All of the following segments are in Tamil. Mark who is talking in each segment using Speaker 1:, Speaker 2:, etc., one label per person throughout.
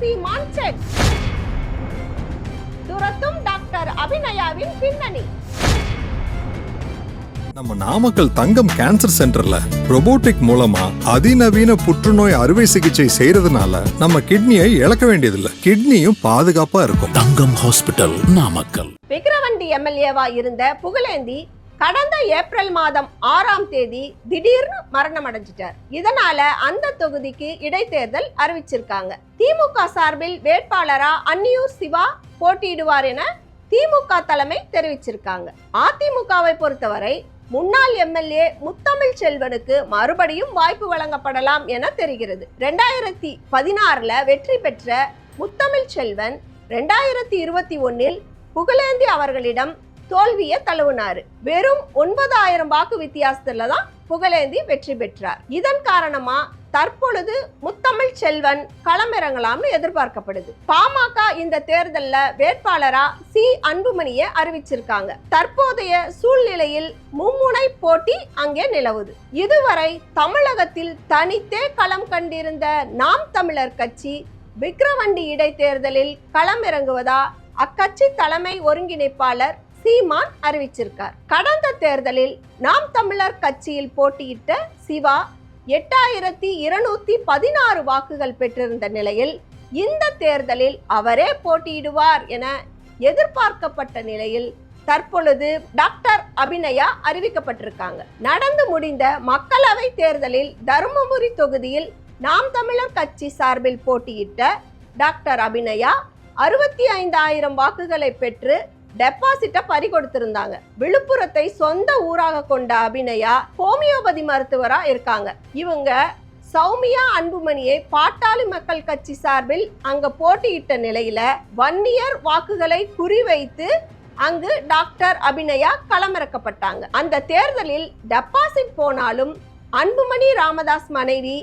Speaker 1: சீமான் செக் துரத்தும் டாக்டர் அபிநயாவின் பின்னணி.
Speaker 2: நம்ம நாமக்கல் தங்கம் கேன்சர் சென்டர்ல robotic மூலமா அதிநவீன புற்றுநோய் அறுவை சிகிச்சை செய்யறதுனால நம்ம கிட்னியை இழக்க வேண்டியதில்லை. கிட்னியும் பாதுகாப்பா இருக்கும்.
Speaker 3: தங்கம் ஹாஸ்பிட்டல் நாமக்கல்.
Speaker 1: விக்கிரவண்டி எம்எல்ஏவா இருந்த புகழேந்தி கடந்த ஏப்ரல் மாதம் ஆறாம் தேதி திடீர்னு மரணம் அடைஞ்சிட்டார். இதனால அந்த தொகுதிக்கு இடைத்தேர்தல் அறிவிச்சிருக்காங்க. திமுக சார்பில் வேட்பாளரா அன்னியூர் சிவா போட்டியிடுவார் என திமுக தலைமை தெரிவிச்சிருக்காங்க. அதிமுகவை பொறுத்தவரை முன்னாள் எம்எல்ஏ முத்தமிழ் செல்வனுக்கு மறுபடியும் வாய்ப்பு வழங்கப்படலாம் என தெரிகிறது. ரெண்டாயிரத்தி பதினாறுல வெற்றி பெற்ற முத்தமிழ் செல்வன் ரெண்டாயிரத்தி இருபத்தி ஒன்னில் புகழேந்தி அவர்களிடம் தோல்வியை தழுவினாரு. வெறும் ஒன்பதாயிரம் வாக்கு வித்தியாசத்துல தான் புகழேந்தி வெற்றி பெற்றார். இதன் காரணமா தற்பொழுது முத்தமிழ் செல்வன் களமிறங்கலாம்னு எதிர்பார்க்கப்படுது. பாமக இந்த தேர்தல்ல வேட்பாளரா சி. அன்புமணியை அறிவிச்சிருக்காங்க. தற்போதைய சூழ்நிலையில் மும்முனை போட்டி அங்கே நிலவுது. இதுவரை தமிழகத்தில் தனித்தே களம் கண்டிருந்த நாம் தமிழர் கட்சி விக்கிரவண்டி இடைத்தேர்தலில் களமிறங்குவதா? அக்கட்சி தலைமை ஒருங்கிணைப்பாளர் சீமான் அறிவிச்சிருக்கார். கடந்த தேர்தலில் நாம் தமிழர் கட்சியில் போட்டியிட்ட சிவா எட்டாயிரத்தி இருநூத்தி பதினாறு வாக்குகள் பெற்றிருந்த நிலையில் இந்த தேர்தலில் அவரே போட்டியிடுவார் என எதிர்பார்க்கப்பட்ட நிலையில் தற்பொழுது டாக்டர் அபிநயா அறிவிக்கப்பட்டிருக்காங்க. நடந்து முடிந்த மக்களவை தேர்தலில் தருமபுரி தொகுதியில் நாம் தமிழர் கட்சி சார்பில் போட்டியிட்ட டாக்டர் அபிநயா அறுபத்தி ஐந்தாயிரம் வாக்குகளை பெற்று டெபாசிட்டை பறி கொடுத்திருந்தாங்க விழுப்புரத்தை சொந்த ஊராக கொண்ட அபிநயா ஹோமியோபதி மருத்துவரா இருக்காங்க. இவங்க சௌமியா அன்புமணியை பாட்டாளி மக்கள் கட்சி சார்பில் அங்க போட்டியிட்ட நிலையில வன்னியர் வாக்குகளை குறிவைத்து அங்கு டாக்டர் அபிநயா களமிறக்கப்பட்டாங்க. அந்த தேர்தலில் டெபாசிட் போனாலும் அன்புமணி ராமதாஸ் மனைவி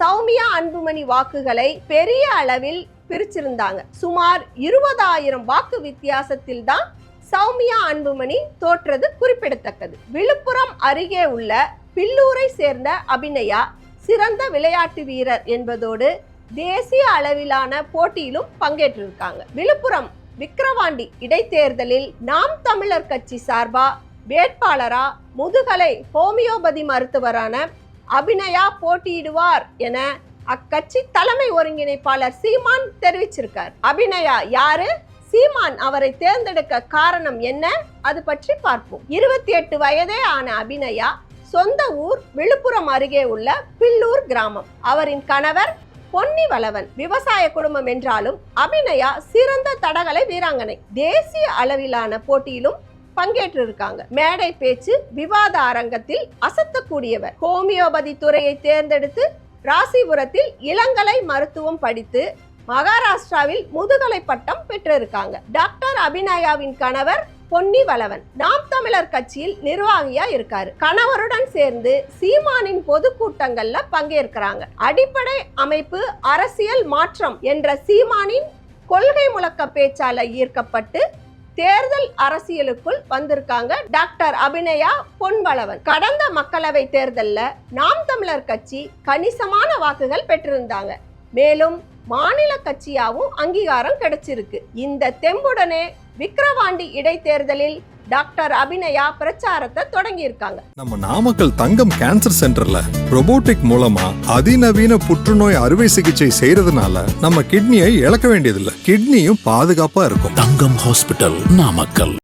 Speaker 1: சௌமியா அன்புமணி வாக்குகளை பெரிய அளவில் பிரிச்சிருந்தாங்க. சுமார் இருபதாயிரம் வாக்கு வித்தியாசத்தில் தான் சௌமியா அன்புமணி தோற்றது குறிப்பிடத்தக்கது. விழுப்புரம் அருகே உள்ள பில்லூரை சேர்ந்த அபிநயா சிறந்த விளையாட்டு வீரர் என்பதோடு தேசிய அளவிலான போட்டியிலும் பங்கேற்றிருக்காங்க. விழுப்புரம் விக்கிரவாண்டி இடைத்தேர்தலில் நாம் தமிழர் கட்சி சார்பா வேட்பாளரா முதுகலை ஹோமியோபதி மருத்துவரான அபிநயா போட்டியிடுவார் என அக்கட்சி தலைமை ஒருங்கிணைப்பாளர் சீமான் தெரிவிச்சிருக்கார். அபிநயா யாரு? சீமான் அவரை தேர்ந்தெடுக்க காரணம் என்ன? அது பற்றி பார்ப்போம். இருபத்தி எட்டு வயதே ஆன அபிநயா சொந்த ஊர் விழுப்புரம் அருகே உள்ள பில்லூர் கிராமம். அவரின் கணவர் பொன்னி வளவன் விவசாய குடும்பம் என்றாலும் அபிநயா சிறந்த தடகள வீராங்கனை. தேசிய அளவிலான போட்டியிலும் பங்கேற்றிருக்காங்க. மேடை பேச்சு விவாத அரங்கத்தில் அசத்தக்கூடியவர். ஹோமியோபதி துறையை தேர்ந்தெடுத்து ராசிபுரத்தில் இளங்கலை மருத்துவம் படித்து மகாராஷ்டிராவில் முதுகலை பட்டம் பெற்றிருக்காங்க. டாக்டர் அபிநயாவின் கணவர் பொன்னி வளவன் நாம் தமிழர் கட்சியில் நிர்வாகியா இருக்காரு. கணவருடன் சேர்ந்து சீமானின் பொதுக்கூட்டங்கள்ல பங்கேற்கிறாங்க. அடிப்படை அமைப்பு அரசியல் மாற்றம் என்ற சீமானின் கொள்கை முழக்க பேச்சால ஈர்க்கப்பட்டு தேர்தல் அரசியலுக்குள் வந்திருக்காங்க டாக்டர் அபிநயா பொன்வளவன். கடந்த மக்களவை தேர்தலில் நாம் தமிழர் கட்சி கணிசமான வாக்குகள் பெற்றிருந்தாங்க. மேலும் மாநில கட்சியாகவும் அங்கீகாரம் கிடைச்சிருக்கு. இந்த தெம்புடனே விக்கிரவாண்டி இடைத்தேர்தலில் டாக்டர் அபிநயா பிரச்சாரத்தை தொடங்கியிருக்காங்க.
Speaker 2: நம்ம நாமக்கல் தங்கம் கேன்சர் சென்டர்ல robotic மூலமா அதிநவீன புற்றுநோய் அறுவை சிகிச்சை செய்யறதுனால நம்ம கிட்னியை இழக்க வேண்டியதில்லை. கிட்னியும் பாதுகாப்பா இருக்கும்.
Speaker 3: தங்கம் ஹாஸ்பிட்டல் நாமக்கல்.